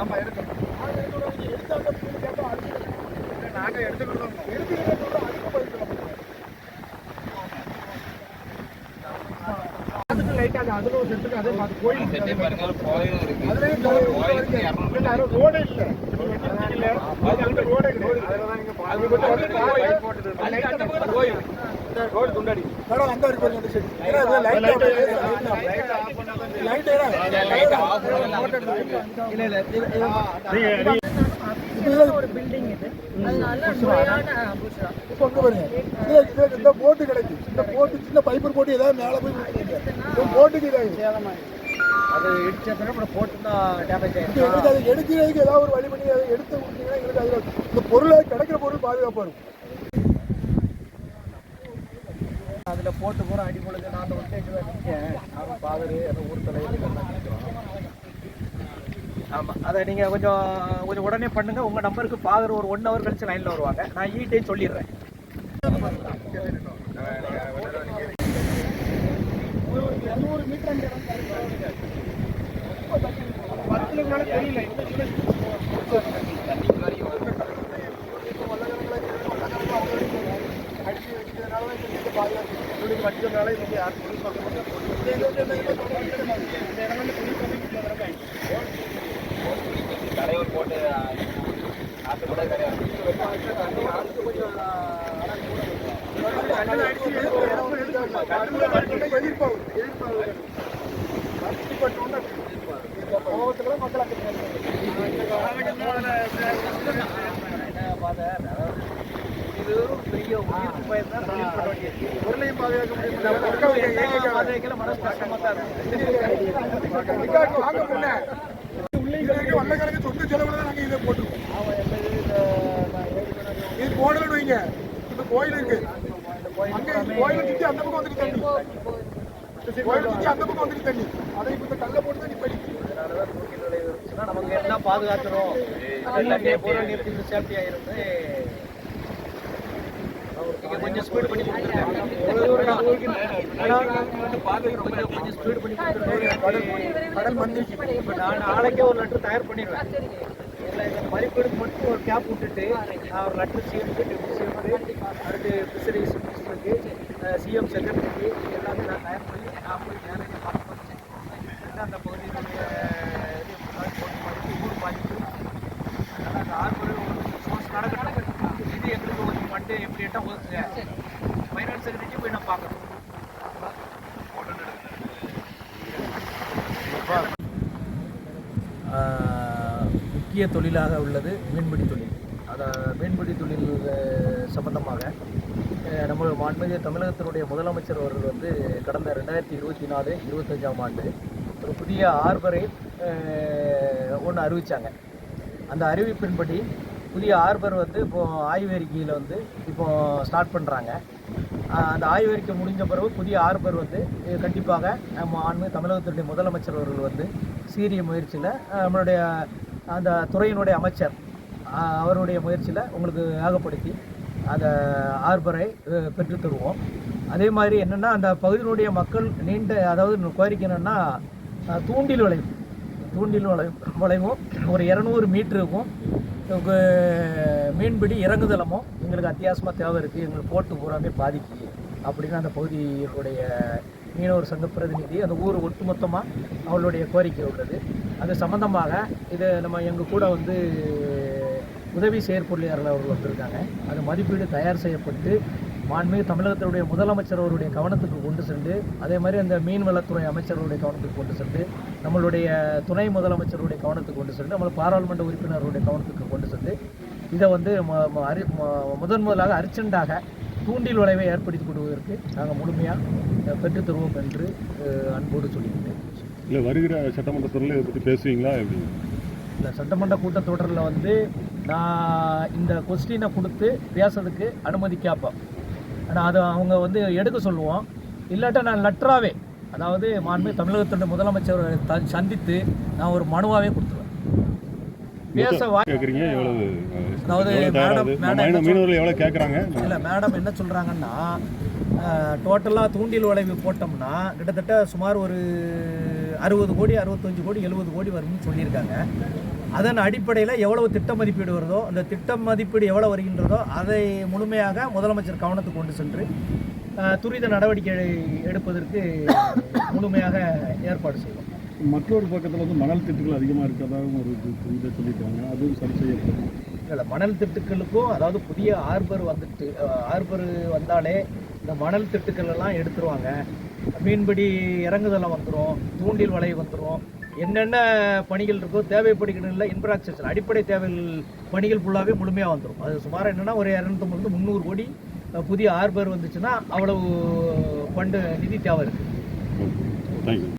ஆமா எடுக்கணும் நாங்க எடுத்துக்கிட்டோம் அதுக்கு லைட்டா அது அதுல ஒரு செட்டுக்கு அதே மாதிரி கோயில் அதுலயும் ரோடே இல்ல இல்ல. அது அங்க ரோடே கிடையாது. அது மட்டும் வந்து கார் போட்டது ரோடு துண்டாடி மேடம் அந்த இருக்கு அந்த set light light light off இல்ல ஒரு பில்டிங் இது அதனால இப்போ பாருங்க இந்த போட்டு கிடைக்கு. இந்த போட்டு சின்ன பைப்பர் போட்டு ஏதாவது மேல போய் போட்டுக்கு இதாகி அது இடிச்சதுன்னா அப்புறம் போட்டு தான் டேமேஜ் இது எங்களுக்கு அதை எடுக்கிறதுக்கு ஏதாவது ஒரு வழி பண்ணி அதை எடுத்து விட்டீங்கன்னா எங்களுக்கு அதில் இந்த பொருளை கிடைக்கிற பொருள் பாதுகாப்பாக இருக்கும். அதில் போட்டு போகிற அடி பொழுது நான் அந்த ஒட்டேஜ் தான் நிற்கேன் அவன் பாதரு அந்த ஊர் தலைவர் ஆமாம் அதை நீங்கள் கொஞ்சம் கொஞ்சம் உடனே பண்ணுங்கள் உங்கள் நம்பருக்கு ஃபாதர் ஒரு ஒன் ஹவர் கழிச்சு லைனில் வருவாங்க. நான் ஈட்டே சொல்லிடுறேன். இரநூறு மீட்டர் அந்த இடம் பத்துல மேலே தெரியல அடிச்சு வச்சதுனால பாதுகாப்பு வச்சதுனால இன்னைக்கு யாரும் போலீஸ் பார்க்க தலைவர் போட்டு கூட கிடையாது வல்லக்கணக்கு சொத்து செலவுல தான் நாங்க இதை போட்டிருக்கோம் இது போடலன்னு வைங்க. இந்த கோயில் இருக்கு கோயிலை சுத்தி அந்த பக்கம் வந்துட்டு தண்ணி. கோயிலை சுத்தி அந்த பக்கம் வந்துட்டு தண்ணி. அதை இப்ப கல்லை போட்டு விளைவு இருந்துச்சுன்னா நமக்கு எல்லாம் பாதுகாத்துரும் எல்லாமே பொருள் நிறுத்தி சேஃப்டி ஆயிருந்து கொஞ்சம் ஸ்பீடு பண்ணி கொடுத்துருங்க கொஞ்சம் ஸ்பீடு பண்ணி கொடுத்துருங்க கடல் மந்திரிக்கு இப்போ நான் நாளைக்கே ஒரு லெட்டர் தயார் பண்ணிடுவேன் இல்லை இந்த மதிப்பீடு மட்டும் ஒரு கேப் விட்டுட்டு ஒரு லெட்டர் சேர்த்து டெபுட்டி சேர்த்து அடுத்து ஃபிஷரிஸ் மினிஸ்டருக்கு சிஎம் செக்ரட்டரிக்கு எல்லாமே நான் தயார் பண்ணி நான் போய் நேரடியாக பார்த்து வச்சேன் அந்த பகுதியினுடைய ஊர் பாதிப்பு அதனால் அந்த ஆர்வல் சோர்ஸ் நடக்கட்டும். இது எங்களுக்கு கொஞ்சம் ஃபண்டு எப்படி எட்டால் ஒதுக்குங்க ஃபைனான்ஸ் செக்ரட்டரி போய் நான் பார்க்கணும். முக்கிய தொழிலாக உள்ளது மீன்பிடி தொழில். அதை மீன்பிடி தொழில் சம்பந்தமாக நம்ம மாண்புமிகு தமிழகத்தினுடைய முதலமைச்சர் அவர்கள் வந்து கடந்த ரெண்டாயிரத்தி இருபத்தி நாலு இருபத்தஞ்சாம் ஆண்டு ஒரு புதிய ஆர்பரை ஒன்று அறிவித்தாங்க அந்த அறிவிப்பின்படி புதிய ஆர்பர் வந்து இப்போது ஆய்வறிக்கையில் வந்து இப்போது ஸ்டார்ட் பண்ணுறாங்க அந்த ஆய்வறிக்கை முடிஞ்ச பிறகு புதிய ஆர்பர் வந்து கண்டிப்பாக நம்ம ஆண்மை தமிழகத்தினுடைய முதலமைச்சர் அவர்கள் வந்து சீரிய முயற்சியில் நம்மளுடைய அந்த துறையினுடைய அமைச்சர் அவருடைய முயற்சியில் உங்களுக்கு ஏகப்படுத்தி அந்த ஆர்பரை பெற்று தருவோம். அதே மாதிரி என்னென்னா அந்த பகுதியினுடைய மக்கள் நீண்ட அதாவது கோரிக்கை என்னென்னா தூண்டில் வளைவு தூண்டில் வளைவு வளைவும் ஒரு இரநூறு மீட்டருக்கும் மீன்பிடி இறங்குதளமும் எங்களுக்கு அத்தியாவசியமாக தேவை இருக்குது எங்களுக்கு போட்டு பூராமே பாதிக்கு அப்படின்னு அந்த பகுதியினுடைய மீனவர் சங்க பிரதிநிதி அந்த ஊர் ஒட்டுமொத்தமாக அவளுடைய கோரிக்கை உள்ளது. அது சம்பந்தமாக இதை நம்ம எங்கள் கூட வந்து உதவி செயற்பொருளியாளர் அவர்கள் வந்திருக்காங்க. அது மதிப்பீடு தயார் செய்யப்பட்டு மாண்புமிகு தமிழகத்தினுடைய முதலமைச்சர் அவருடைய கவனத்துக்கு கொண்டு சென்று அதே மாதிரி அந்த மீன்வளத்துறை அமைச்சருடைய கவனத்துக்கு கொண்டு சென்று நம்மளுடைய துணை முதலமைச்சருடைய கவனத்துக்கு கொண்டு சென்று நம்மளை பாராளுமன்ற உறுப்பினருடைய கவனத்துக்கு கொண்டு சென்று இதை வந்து ம- அறி முதன் முதலாக அர்ஜென்ட்டாக தூண்டில் விளைவை ஏற்படுத்தி கொடுவதற்கு நாங்கள் முழுமையாக பெற்றுத் தருவோம் என்று அன்போடு சொல்லிக்கிட்டேன் இல்லை வருகிற சட்டமன்ற துறையில் இதை பற்றி பேசுவீங்களா எப்படி? இந்த சட்டமன்ற கூட்டத்தொடரில் வந்து நான் இந்த கொஸ்டினை கொடுத்து பேசுறதுக்கு அனுமதி கேட்பேன். ஆனால் அதை அவங்க வந்து எடுக்க சொல்லுவோம் இல்லாட்டா நான் லெட்டராகவே அதாவது மாண்பு தமிழகத்துடைய முதலமைச்சர் சந்தித்து நான் ஒரு மனுவாகவே கொடுத்துருவேன். பேச கேட்குறீங்க எவ்வளவு அதாவது எவ்வளவு தயாராகுது? மேடம், மேடம் மீன என்ன மீனவர்கள் எவ்வளோ கேட்குறாங்க? இல்லை மேடம் என்ன சொல்கிறாங்கன்னா டோட்டலாக தூண்டில் வளைவு போட்டோம்னா கிட்டத்தட்ட சுமார் ஒரு அறுபது கோடி அறுபத்தஞ்சு கோடி எழுபது கோடி வரும்னு சொல்லியிருக்காங்க. அதன் அடிப்படையில் எவ்வளவு திட்ட மதிப்பீடு வருதோ அந்த திட்ட மதிப்பீடு எவ்வளோ வருகின்றதோ அதை முழுமையாக முதலமைச்சர் கவனத்துக்கு கொண்டு சென்று துரித நடவடிக்கை எடுப்பதற்கு முழுமையாக ஏற்பாடு செய்வோம். மற்றொரு பக்கத்தில் வந்து மணல் திட்டுகள் அதிகமாக இருக்கிறதாகவும் ஒரு இது- சொல்லியிருக்காங்க. அதுவும் சரி செய்யப்படும். இல்லை மணல் திட்டுக்களுக்கும் அதாவது புதிய ஆர்பர் வந்துட்டு ஆர்பர் வந்தாலே இந்த மணல் திட்டுக்கள் எல்லாம் எடுத்துருவாங்க. மீன்பிடி இறங்குதலை வந்துடும் தூண்டில் வலை வந்துடும் என்னென்ன பணிகள் இருக்கோ தேவைப்படுகிற இன்ஃப்ராஸ்ட்ரக்சர் அடிப்படை தேவைகள் பணிகள் ஃபுல்லாகவே முழுமையாக வந்துடும் அது சுமார் என்னென்னா ஒரு இரநூத்தம்பது முந்நூறு கோடி புதிய ஆர்பர் வந்துச்சுன்னா அவ்வளவு ஃபண்டு நிதி தேவை இருக்குது தேங்க்யூ